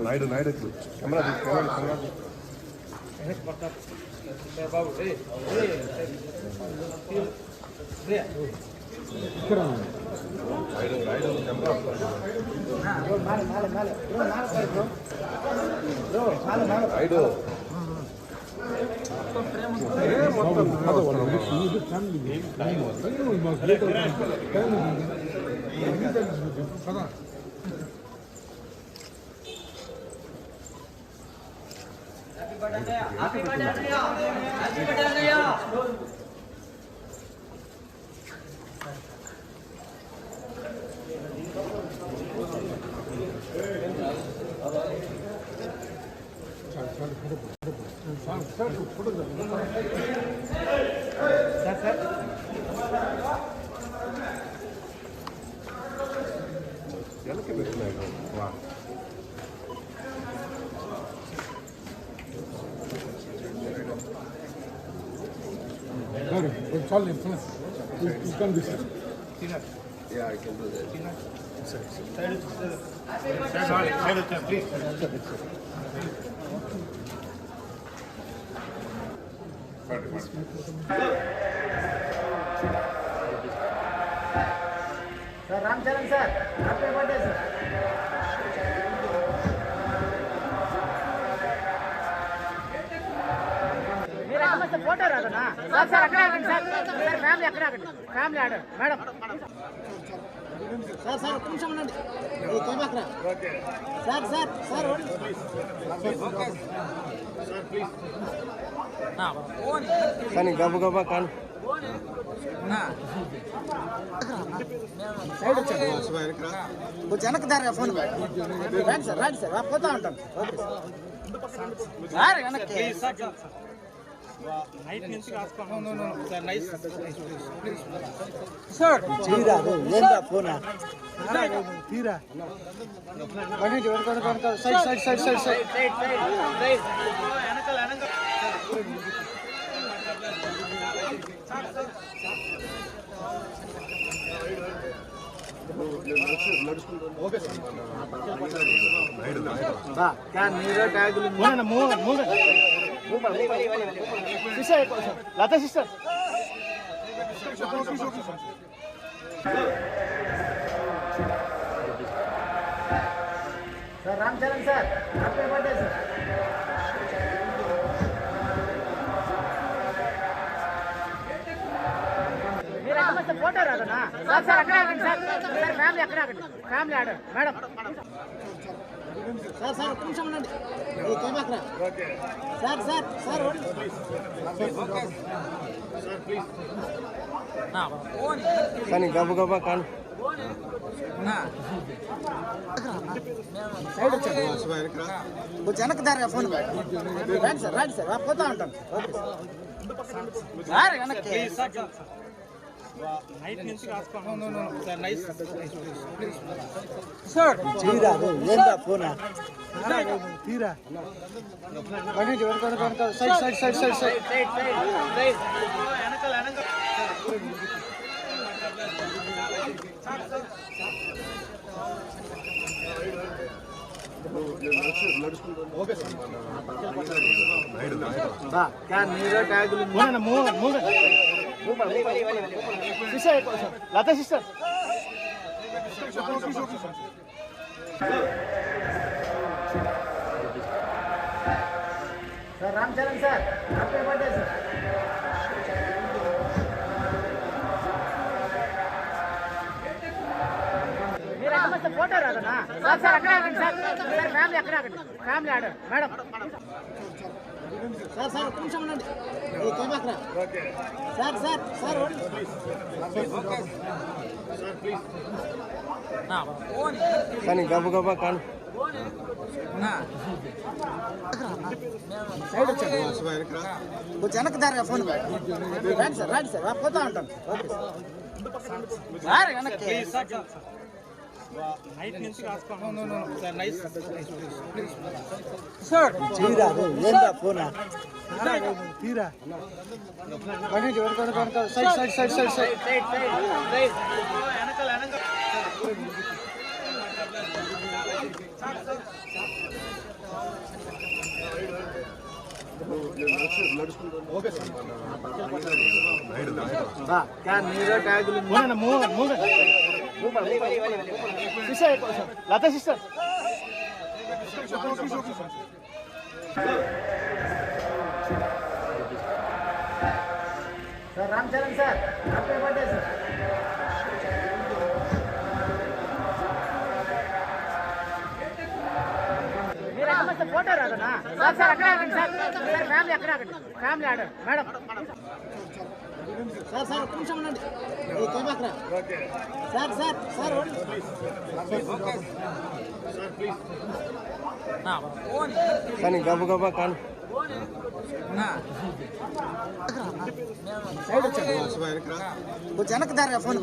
Naidu Naidu camera తీసు, camera camera తీసు. Naidu Naidu camera Naidu వెనక్కి solve. You can do that. Yeah, I can do that. Sir, sir, sir, sir. Sir, Ram Charan sir, happy birthday sir. Sir sir అక్కడ ఆగండి sir. Sir family అక్కడ ఆగండి. Family order madam. Sir sir ఒక్క నిమిషం ఉండండి. ఈ camera అక్కడ. Sir sir sir కానీ గబ కానీ. వెనక్కి దారిగా ఫోన్ రండి సార్ రండి సార్. పోతా ఉంటాం. Okay sir. సార్ వెనక్కి. సార్. తీరా ఏందా ఫోనా తీరా side side side side side Naidu Naidu బా క్యాన్ మీరే ట్యాగులు మూన మూన మూన sister Latha sister sir Ram Charan sir happy birthday sir మీరు ఎక్కడ వస్తే ఫోటో రాదనా సార్ సార్ అక్కడ ఆగండి సార్. సార్ ఫ్యామిలీ అక్కడ ఆగండి. Family order madam. Sir sir ఒక్క నిమిషం ఉండండి. సార్ సార్ సార్ కానీ గబ గబా కానీ కొంచెం వెనక్కి దారిగా ఫోన్ రండి సార్ రండి సార్. పోతా ఉంటాం ఓకే సార్. వెనక్కి. ఏందా ఫోనా తీరా side side side side side Naidu Naidu బా క్యాన్ మీరే ట్యాగులు మూన మూన మూన sister Latha sister sir Ram Charan sir happy birthday sir మీరు ఎక్కడ వస్తే ఫోటో రాదనా సార్ సార్ అక్కడ ఆగండి సార్ సార్ ఫ్యామిలీ అక్కడ ఆగండి family order madam sir sir ఒక్క నిమిషం ఉండండి. సార్ సార్ సార్ కానీ గబ గబా కానీ. సైడ్ వచ్చాడు కొంచెం వెనక్కి దారిగా ఫోన్ రండి సార్ రండి సార్ పోతా ఉంటాం. Okay sir. వెనక్కి. సార్. తీరా ఏందా ఫోనా తీరా side side side side side మీరే Latha sister sir. Ram Charan sir happy birthday sir మీరు ఎక్కడ ఫోటో రాదనా సార్ సార్ అక్కడ ఆగండి సార్ సార్ ఫ్యామిలీ అక్కడ ఆగండి ఫ్యామిలీ ఆడండి మేడం సార్ సార్ నిమిషం ఉండండి. సార్ సార్ సార్ కానీ గబ గబా కానీ. సైడ్ కొంచెం వెనక్కి దారి ఫోన్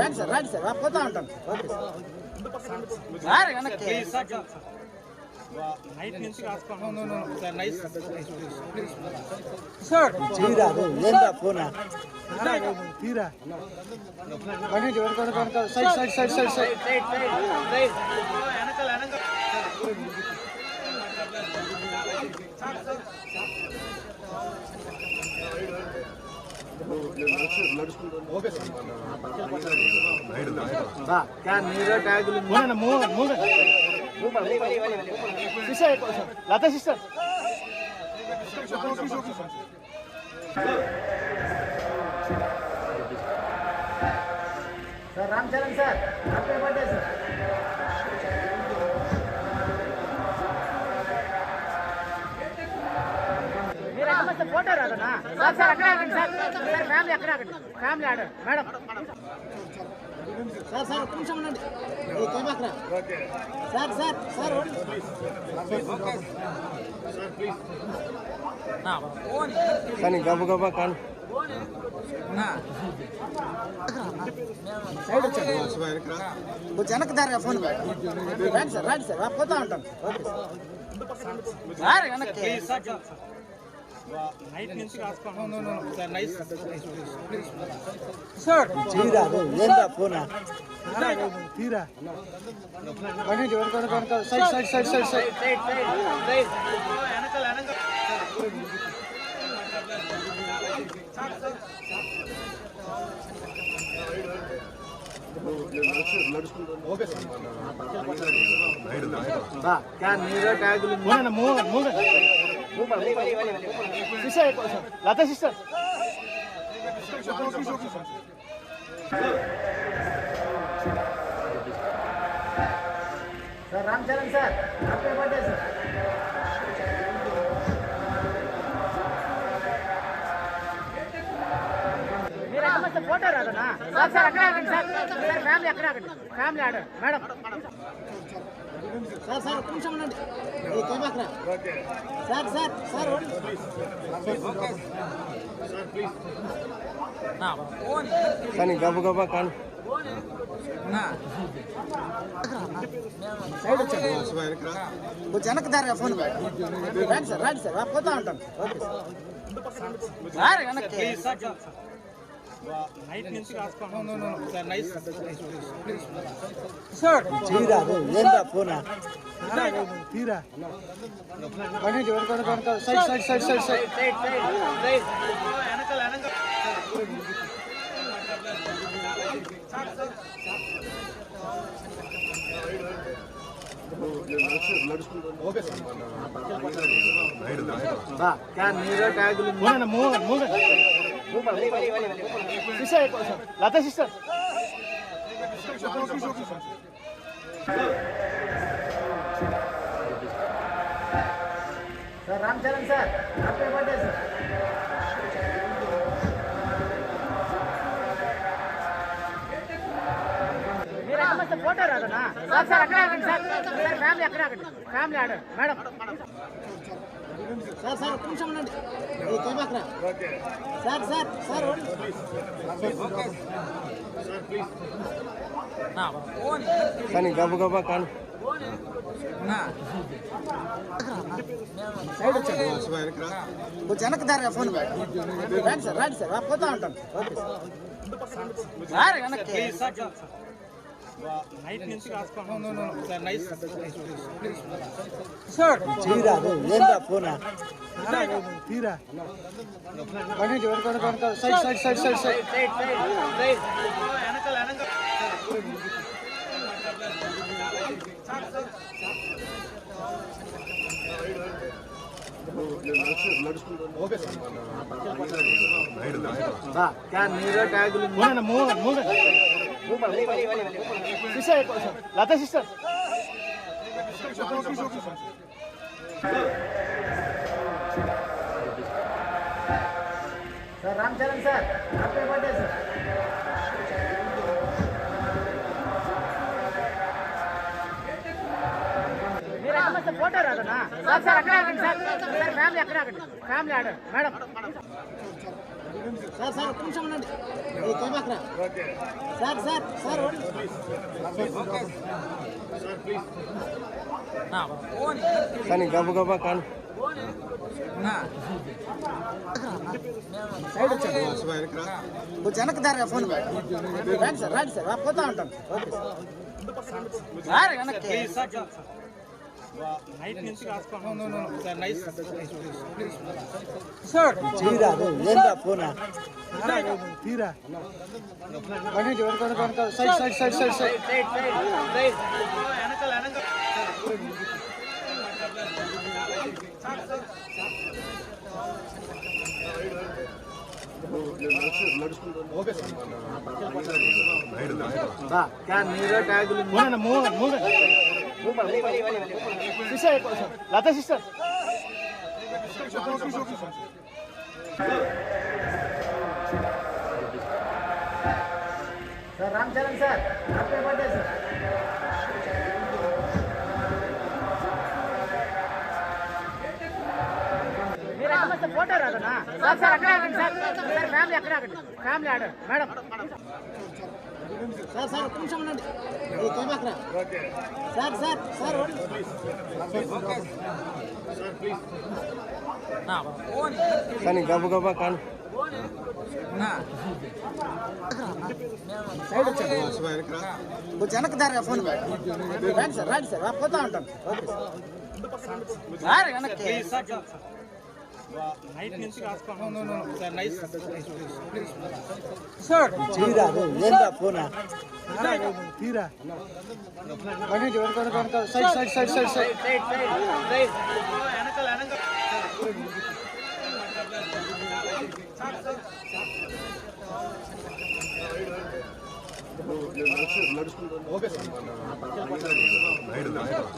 రండి సార్ రండి సార్. పోతా ఉంటాను. Okay sir. వెనక్కి. ఏందా ఫోనా తీరా side side side side side మీరే ట్యాగులు Latha sister sir Ram Charan sir happy birthday sir మీరు ఎక్కడ ఫోటో రాదనా సార్ సార్ అక్కడ ఆగండి సార్ సార్ ఫ్యామిలీ అక్కడ ఆగండి. ఫ్యామిలీ ఆడండి మేడం. సార్ సార్ ఒక్క నిమిషం ఉండండి. సార్ సార్ సార్ కానీ గబ గబా కానీ. సైడ్ వచ్చండి. కొంచెం వెనక్కి దారి ఫోన్ రండి సార్ రండి సార్. పోతా ఉంటాను ఓకే సార్ సార్ వెనక్కి తీరా ఏందా ఫోనా తీరా side side side side side మీరే ట్యాగులు Latha sister sir Ram Charan sir happy birthday sir మీరు ఎక్కడ ఫోటో రాదనా సార్ సార్ అక్కడ ఆగండి సార్ సార్ ఫ్యామిలీ అక్కడ ఆగండి ఫ్యామిలీ ఆడండి మేడం సార్ సార్ ఒక్క నిమిషం ఉండండి. సార్ సార్ సార్ కానీ గబ గబా కానీ. సైడ్ వచ్చండి కొంచెం వెనక్కి దారి ఫోన్. రండి సార్ రండి సార్ పోతా ఉంటాను ఓకే సార్. సార్ వెనక్కి. ఏందా ఫోనా తీరా side side side side side మీరే ట్యాగులు Latha sister sir Ram Charan sir happy birthday sir మీరు ఎక్కడ ఫోటో రాదనా సార్ సార్ అక్కడ ఆగండి సార్ సార్ ఫ్యామిలీ అక్కడ ఆగండి. ఫ్యామిలీ ఆడండి మేడం సార్ సార్ ఒక్క నిమిషం ఉండండి. సార్ సార్ సార్ కానీ గబ గబా కానీ. సైడ్ వచ్చండి. కొంచెం వెనక్కి దారి ఫోన్ రండి సార్ రండి సార్. పోతా ఉంటాను సార్. వెనక్కి. తీరా బండి వెనక వెనక వెనక side side side side side బా sister Latha sister sir Ram Charan sir happy birthday sir మీరు ఎక్కడ ఫోటో రాదన్నా సార్ సార్ అక్కడ ఆగండి సార్ ఫ్యామిలీ అక్కడ ఆగండి. ఫ్యామిలీ ఆడండి మేడం. సార్ సార్ నిమిషం ఉండండి. సార్ సార్ సార్ కానీ గబ గబా కానీ. కొంచెం వెనక్కి దారిగా ఫోన్ రండి సార్ రండి సార్. పోతా ఉంటాను సార్. వెనక్కి. తీరా బండి వెనక వెనక వెనక side side side side side బా క్యాన్ నీరో ట్యాగులు sister Latha sister sir Ram Charan sir happy birthday sir మీరు ఎక్కడ ఫోటో రాదనా సార్ సార్ అక్కడ ఆగండి సార్ సార్ ఫ్యామిలీ అక్కడ ఆగండి family order madam sir sir ఒక్క నిమిషం ఉండండి. సార్ సార్ సార్ కానీ గబ గబా కానీ. కొంచెం వెనక్కి దారిగా ఫోన్ రండి సార్ రండి సార్. పోతా ఉంటాను. Okay sir. వెనక్కి. తీరా బండి వెనక వెనక వెనక side side side side side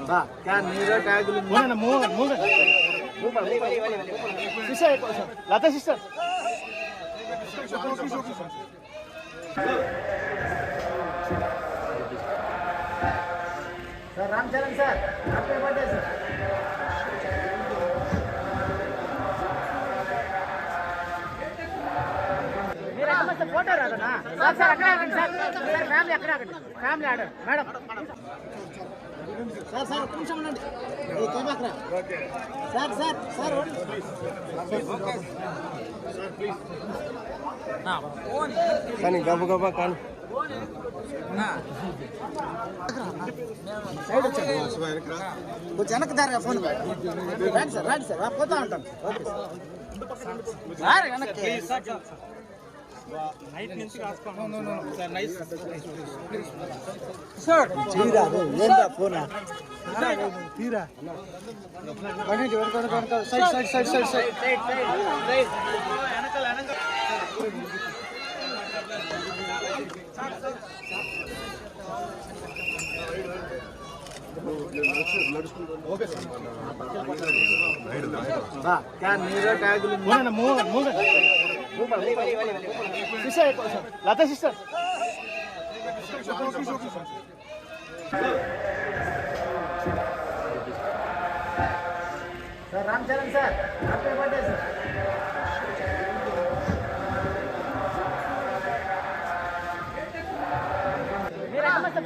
బా క్యాన్ ట్యాగులు sister Latha sister sir Ram Charan sir happy birthday sir photo రాదనా sir sir అక్కడ ఆగండి సార్. సార్ ఫ్యామిలీ అక్కడ ఆగండి. Family order madam. Sir sir నిమిషం ఉండండి. సార్ సార్ సార్ కానీ గబ గబా కానీ. సైడ్ వచ్చాను కొంచెం వెనక్కి దారిగా ఫోన్ రండి సార్ రండి సార్ పోతా ఉంటాను ఓకే సార్. వెనక్కి. తీరా side side side side side ట్యాగులు sister Latha sister sir Ram Charan sir happy birthday sir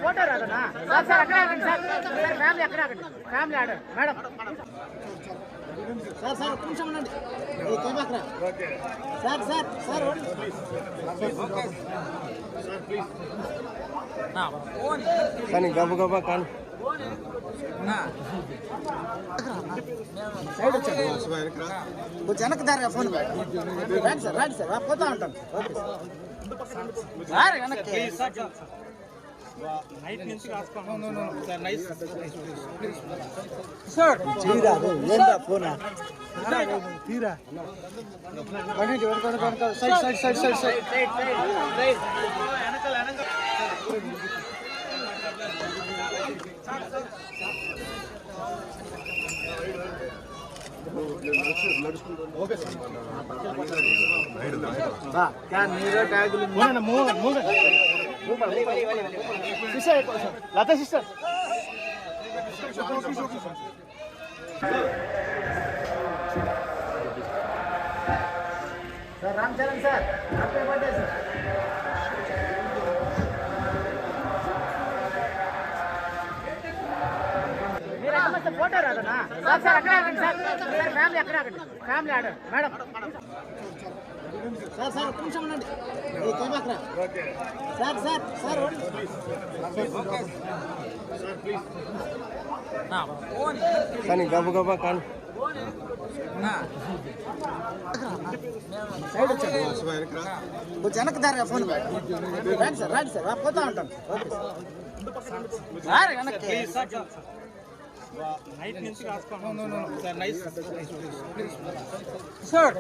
photo రాదన్నా? Sir sir అక్కడ సార్ ఫ్యామిలీ అక్కడ ఫ్యామిలీ ఆడండి మేడం. సార్ సార్ ఒక్క నిమిషం ఉండండి సార్ సార్ సార్ కానీ గబ గబా కానీ. సైడ్ వచ్చండి. కొంచెం వెనక్కి దారి ఫోన్. రండి సార్ రండి సార్. పోతా ఉంటాను ఓకే సార్. సార్ వెనక్కి సార్ తీరా ఏందా ఫోనా తీరా side side side side side బా క్యాన్ నీరో ట్యాగులు మూగండి మూగండి మూగండి sister Latha sister sir Ram Charan sir happy birthday sir మీరు ఎక్కడ వస్తే ఫోటో రాదనా సార్ సార్ అక్కడ ఆగండి సార్ సార్ ఫ్యామిలీ అక్కడ ఆగండి ఫ్యామిలీ ఆడండి మేడం సార్ సార్ ఒక్క నిమిషం ఉండండి. సార్ సార్ సార్ కానీ గబ గబా కానీ. సైడ్ కొంచెం వెనక్కి దారి ఫోన్ రండి సార్ రండి సార్ పోతా ఉంటాను ఓకే సార్. సార్ వెనక్కి. సార్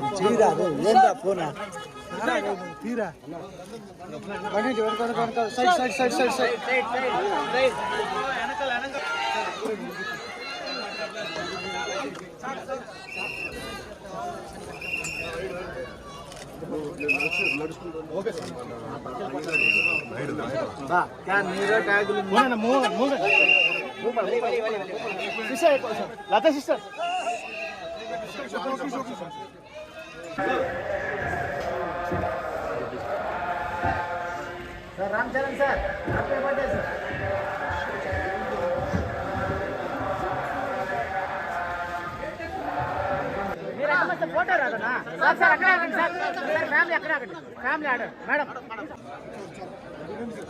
తీరా ఏందా ఫోనా sister sir Ram Charan sir happy birthday sir photo రాదనా sir sir అక్కడ ఆగండి సార్ సార్ ఫ్యామిలీ అక్కడ ఆగండి. ఫ్యామిలీ ఆడండి మేడం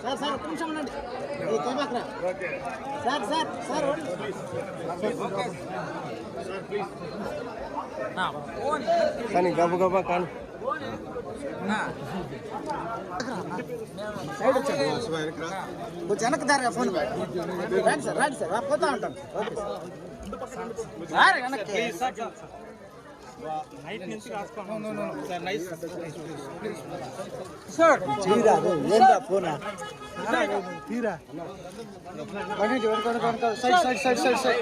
సార్ సార్ ఒక్క నిమిషం ఉండండి. సార్ సార్ సార్ కానీ గబ గబా కానీ. సైడ్ వచ్చండి కొంచెం వెనక్కి దారి ఫోన్ రండి సార్ రండి సార్ పోతా ఉంటాను ఓకే సార్. సార్ తీరా ఏందా ఫోనా తీరా side side side side side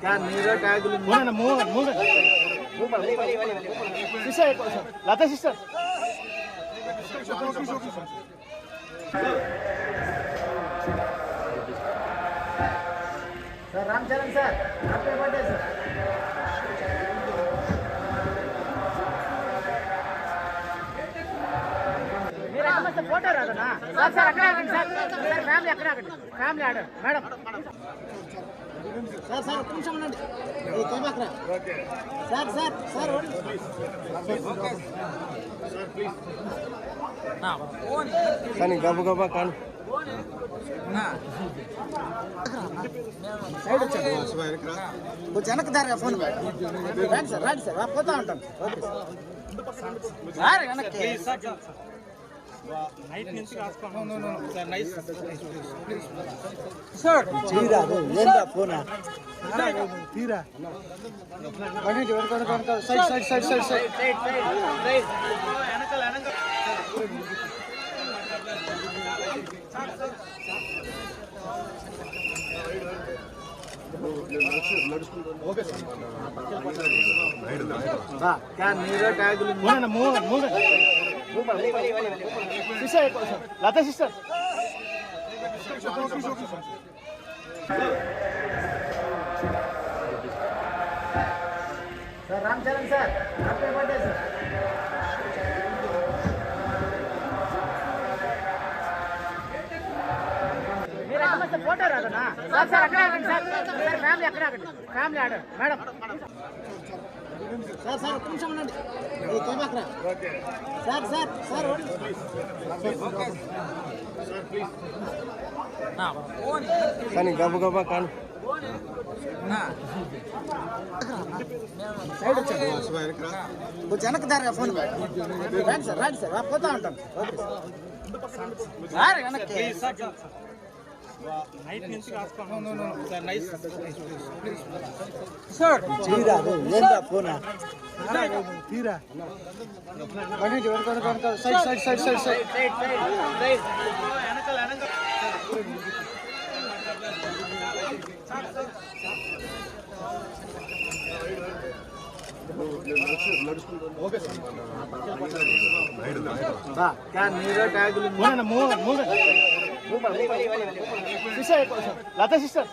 can నీరో ట్యాగులు మూగండి మూగండి మూగండి sister Latha sister sir Ram Charan sir happy birthday sir మీరు ఎక్కడ వస్తే ఫోటో రాదనా సార్ సార్ అక్కడ ఆగండి సార్. సార్ ఫ్యామిలీ అక్కడ ఆగండి. ఫ్యామిలీ ఆడండి మేడం సార్ సార్ ఒక్క నిమిషం ఉండండి. సార్ సార్ సార్ కానీ గబ గబా కానీ సైడ్ వచ్చండి. కొంచెం వెనక్కి దారి ఫోన్ రండి సార్ రండి సార్. పోతా ఉంటాను సార్. వెనక్కి. తీరా ఏందా ఫోనా తీరా side side side side side బా క్యాన్ నీరో ట్యాగులు మూగండి మూగండి మూగండి sister sir Ram Charan sir happy birthday sir photo రాదన్నా? Sir sir అక్కడ ఆగండి సార్. ఫ్యామిలీ అక్కడ ఆగండి. Family order madam. Sir sir ఒక్క నిమిషం ఉండండి. సార్ సార్ సార్ కానీ గబ గబా కానీ. వెనక్కి దారిగా ఫోన్ రండి సార్ రండి సార్. పోతా ఉంటాం. Okay sir. సార్ వెనక్కి. తీరా అదే ఫోన్ తీరా బండి నుంచి side side side side side మూగండి మూగండి సిస్టర్ లతా సిస్టర్